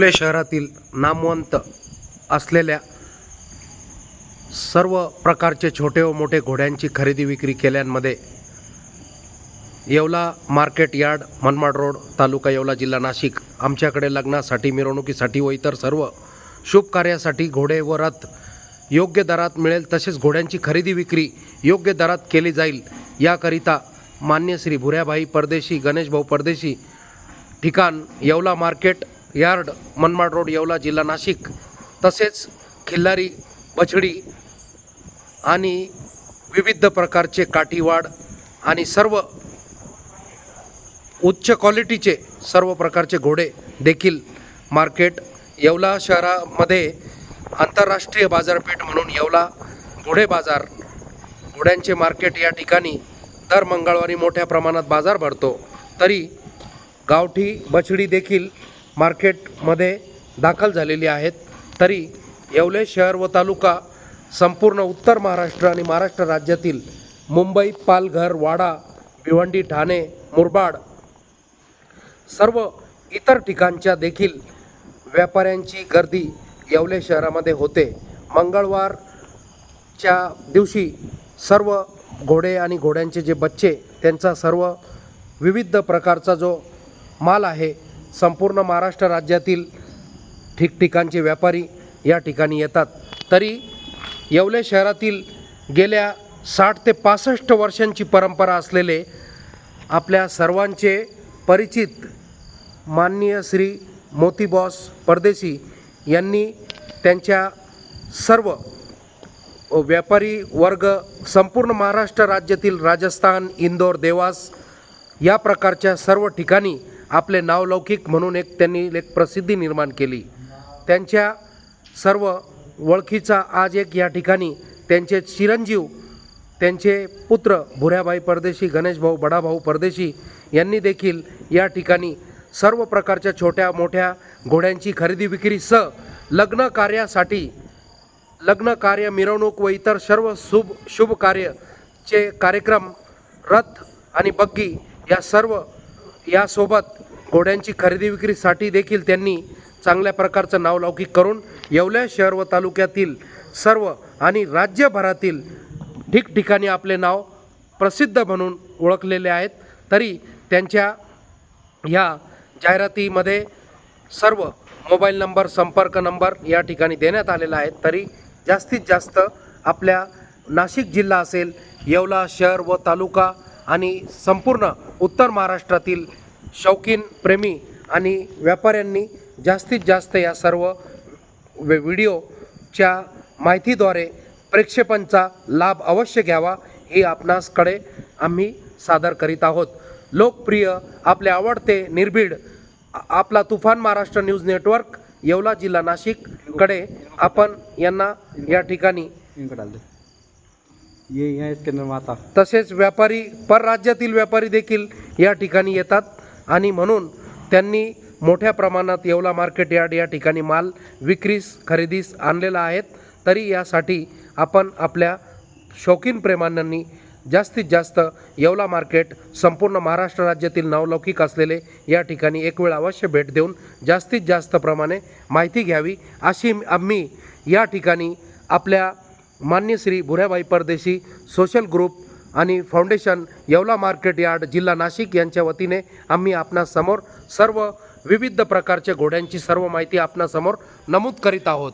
येवले शहरातील नामवंत असलेल्या सर्व प्रकारचे छोटे व मोठे घोड्यांची खरेदी विक्री केल्यांमध्ये Yeola market yard Manmad road taluka Yeola जिल्हा नाशिक. आमच्याकडे लग्नासाठी मिरवणुकीसाठी व इतर सर्व शुभ कार्यासाठी घोडे व रथ योग्य दरात मिळेल तसेच घोड्यांची खरेदी विक्री योग्य दरात केली जाईल. याकरिता मान्य श्री भुऱ्याभाई परदेशी गणेशभाऊ परदेशी ठिकाण Yeola market yard Manmad road Yeola जिल्हा नाशिक. तसेच खिल्लारी बछडी आणि विविध प्रकारचे काठीवाड आणि सर्व उच्च क्वालिटीचे सर्व प्रकारचे घोडे देखील मार्केट येवला शहरामध्ये आंतरराष्ट्रीय बाजारपेठ म्हणून येवला घोडे बाजार. घोड्यांचे मार्केट या ठिकाणी दर मंगळवारी मोठ्या प्रमाणात बाजार भरतो. तरी गावठी बछडी देखील मार्केटमध्ये दाखल झालेली आहेत. तरी येवले शहर व तालुका संपूर्ण उत्तर महाराष्ट्र आणि महाराष्ट्र राज्यातील मुंबई पालघर वाडा भिवंडी ठाणे मुरबाड सर्व इतर ठिकाणच्या देखील व्यापाऱ्यांची गर्दी येवले शहरामध्ये होते. मंगळवारच्या दिवशी सर्व घोडे आणि घोड्यांचे जे बच्चे त्यांचा सर्व विविध प्रकारचा जो माल आहे संपूर्ण महाराष्ट्र राज्यातील ठिकठिकाणचे व्यापारी या ठिकाणी येतात. तरी येवले शहरातील गेल्या साठ ते पासष्ट वर्षांची परंपरा असलेले आपल्या सर्वांचे परिचित माननीय श्री मोती बॉस परदेशी यांनी त्यांच्या सर्व व्यापारी वर्ग संपूर्ण महाराष्ट्र राज्यातील राजस्थान इंदोर देवास या प्रकारच्या सर्व ठिकाणी आपले नावलौकिक म्हणून एक त्यांनी एक प्रसिद्धी निर्माण केली. त्यांच्या सर्व ओळखीचा आज एक या ठिकाणी त्यांचे चिरंजीव त्यांचे पुत्र भुऱ्याबाई परदेशी गणेशभाऊ बडाभाऊ परदेशी यांनी देखील या ठिकाणी सर्व प्रकारच्या छोट्या मोठ्या घोड्यांची खरेदी विक्रीसह लग्न कार्यासाठी लग्न कार्य मिरवणूक व इतर सर्व शुभ शुभ कार्यचे कार्यक्रम रथ आणि बग्गी या सर्व यासोबत घोड्यांची खरेदी विक्रीसाठी देखील त्यांनी चांगल्या प्रकारचं नावलौकिक करून येवल्या शहर व तालुक्यातील सर्व आणि राज्यभरातील ठिकठिकाणी आपले नाव प्रसिद्ध म्हणून ओळखलेले आहेत. तरी त्यांच्या ह्या जाहिरातीमध्ये सर्व मोबाईल नंबर संपर्क नंबर या ठिकाणी देण्यात आलेला आहे. तरी जास्तीत जास्त आपल्या नाशिक जिल्हा असेल येवला शहर व तालुका आणि संपूर्ण उत्तर महाराष्ट्रातील शौकीन प्रेमी आणि व्यापाऱ्यांनी जास्तीत जास्त या सर्व व्हिडिओच्या माहितीद्वारे प्रेक्षेपणचा लाभ अवश्य घ्यावा हे आपणासकडे आम्ही सादर करीत आहोत. लोकप्रिय आपले आवडते निर्भीड आपला तुफान महाराष्ट्र न्यूज नेटवर्क येवला जिल्हा नाशिककडे आपण यांना या ठिकाणी ये यहाँ माता तसेच व्यापारी परराज्यातील व्यापारी देखील या ठिकाणी येतात आणि म्हणून त्यांनी मोठ्या प्रमाणात येवला मार्केट यार्ड या ठिकाणी माल विक्रीस खरेदीस आणलेला आहेत. तरी यासाठी आपण आपल्या शौकीन प्रेमांनी जास्तीत जास्त येवला मार्केट संपूर्ण महाराष्ट्र राज्यातील नावलौकिक असलेले या ठिकाणी एक वेळ अवश्य भेट देऊन जास्तीत जास्त प्रमाणे माहिती घ्यावी. अशी आम्ही या ठिकाणी आपल्या मान्य श्री भुऱ्याबाई परदेशी सोशल ग्रुप आणि फाउंडेशन येवला मार्केट यार्ड जिल्हा नाशिक यांच्या वतीने आम्ही आपणासमोर सर्व विविध प्रकारच्या घोड्यांची सर्व माहिती आपणासमोर नमूद करीत आहोत.